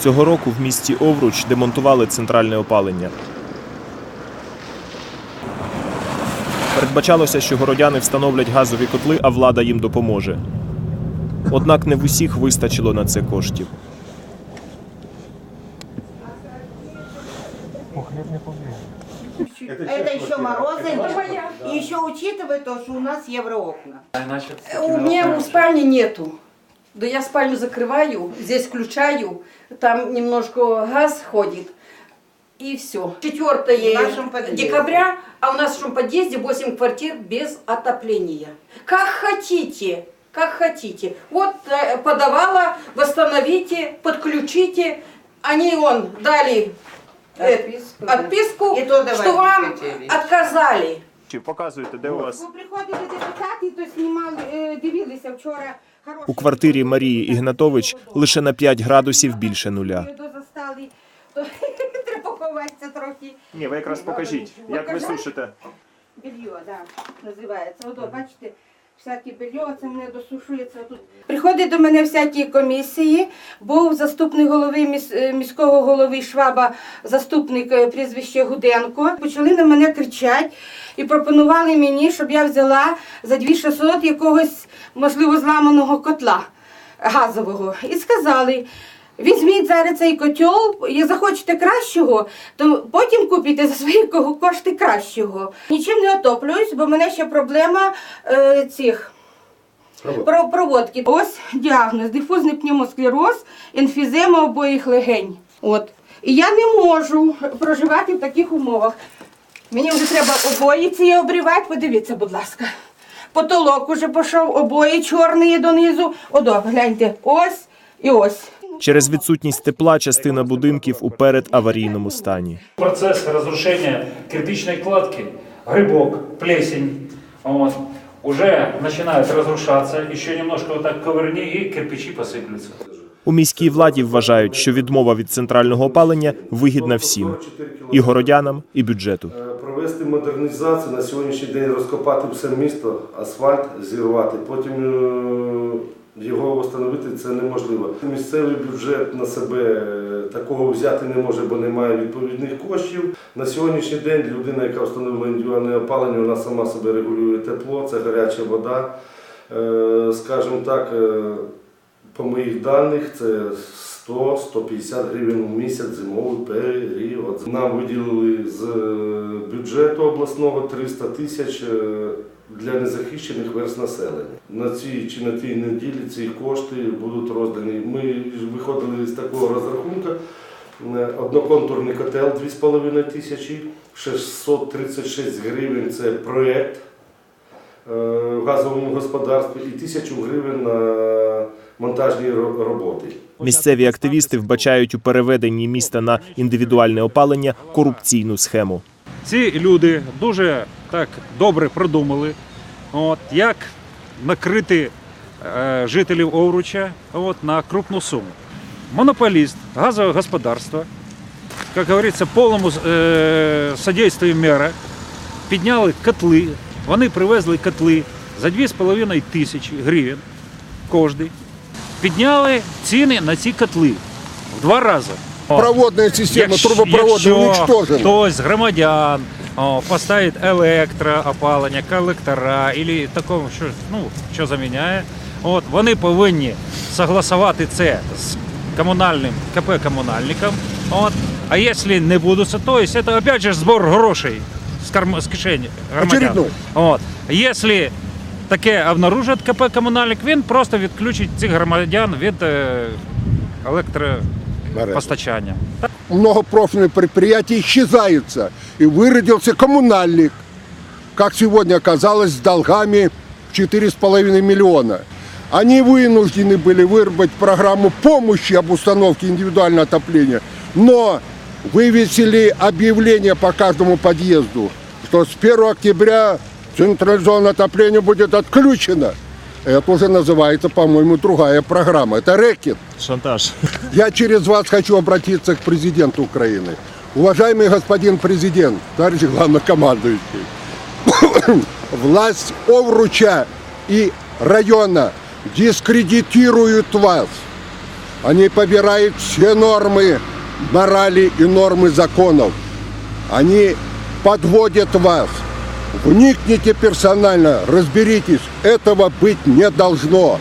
Цього року в місті Овруч демонтували центральне опалення. Передбачалося, що городяни встановлять газові котли, а влада їм допоможе. Однак не в усіх вистачило на це коштів. Это еще морозы. И еще учитывая то, что у нас евроокна. У меня в спальне нету. Да я спальню закрываю, здесь включаю, там немножко газ ходит. И все. 4 В нашем подъезде. декабря, а у нас в нашем подъезде 8 квартир без отопления. Как хотите, как хотите. Вот э, подавала, восстановите, подключите. Они он дали э, Отписку, да. отписку, давать что вам хотели. отказали. Чи показуєте, де у вас? Ну, приходили депутати, то знімали, е, дивилися вчора. У квартирі Марії Ігнатович лише на 5 градусів більше нуля. То застали, то треба ховатися трохи. Ні, ви якраз покажіть, як ви сушите. Більйо, да, називається. Ото, бачите, всяке белье, це мене досушується тут. Приходять до мене всякі комісії. Був заступник голови е, міського голови Шваба, заступник е, прізвище Гуденко. Почали на мене кричати і пропонували мені, щоб я взяла за 2600 якогось, можливо, зламаного котла газового. І сказали. Візьміть зараз цей котел, і захочете кращого, то потім купите за свої кошти кращого. Нічим не отоплююсь, бо в мене ще проблема е, цих про проводки. Ось діагноз дифузний пневмосклероз, емфізема обоїх легень. От. І я не можу проживати в таких умовах. Мені вже треба обої ці обрівати, подивіться, будь ласка. Потолок уже пішов, обої чорні донизу. Одо, гляньте, ось і ось. Через відсутність тепла частина будинків у передаварійному стані. Процесс разрушения кирпичной кладки, грибок, плесень, вот, уже начинает разрушаться, еще немножко вот так ковырни и кирпичи посыплются. У міській владі вважають, що відмова від центрального опалення вигідна всім і городянам, і бюджету. Е, Провести модернізацію на сьогоднішній день, розкопати все місто, асфальт зірвати, потім е, його встановити це неможливо. Місцевий бюджет на себе е, такого взяти не може, бо немає відповідних коштів. На сьогоднішній день людина, яка встановила індивідуальне опалення, вона сама себе регулює тепло, це гаряча вода. Е, Скажімо так, е, по моїх даних це 100-150 гривень у місяць зимовий період. Нам виділили з бюджету обласного 300 тисяч для незахищених верст населення. На цій чи на тій неділі ці кошти будуть роздані. Ми виходили з такого розрахунку. Е, Одноконтурний котел 2,5 тисячі, 636 гривень це проєкт е, в газовому господарстві і 1000 гривень на монтажні роботи. Місцеві активісти вбачають у переведенні міста на індивідуальне опалення корупційну схему. Ці люди дуже так добре продумали, от, як накрити е, жителів Овруча от, на крупну суму. Монополіст газового господарства, як говориться, повному е, содействию мера, підняли котли, вони привезли котли за 2,5 тисячі гривень кожний. Підняли ціни на ці котли в два рази. Проводная система трубопровода уничтожена. Хтось з громадян о, поставить електроопалення, колектора, і такого, що, ну, що заміняє. От, вони повинні согласувати це з комунальним КП комунальником. От. А якщо не будуть, то есть, це опять же збор грошей з, карм... з кишені громадян. От. Якщо таке обнаружить КП комунальник, він просто відключить цих громадян від е, електропостачання. Многопрофильные предприятия исчезаются. И выродился коммунальник, как сегодня оказалось, с долгами в 4,5 миллиона. Они вынуждены были выработать программу помощи об установке индивидуального отопления, но вывесили объявление по каждому подъезду, что с 1 октября централизованное отопление будет отключено. Это уже называется, по-моему, другая программа. Это рэкет. Шантаж. Я через вас хочу обратиться к президенту Украины. Уважаемый господин президент, товарищ главнокомандующий, власть Овруча и района дискредитируют вас. Они побирают все нормы морали и нормы законов. Они подводят вас. Вникните персонально, разберитесь. Этого быть не должно.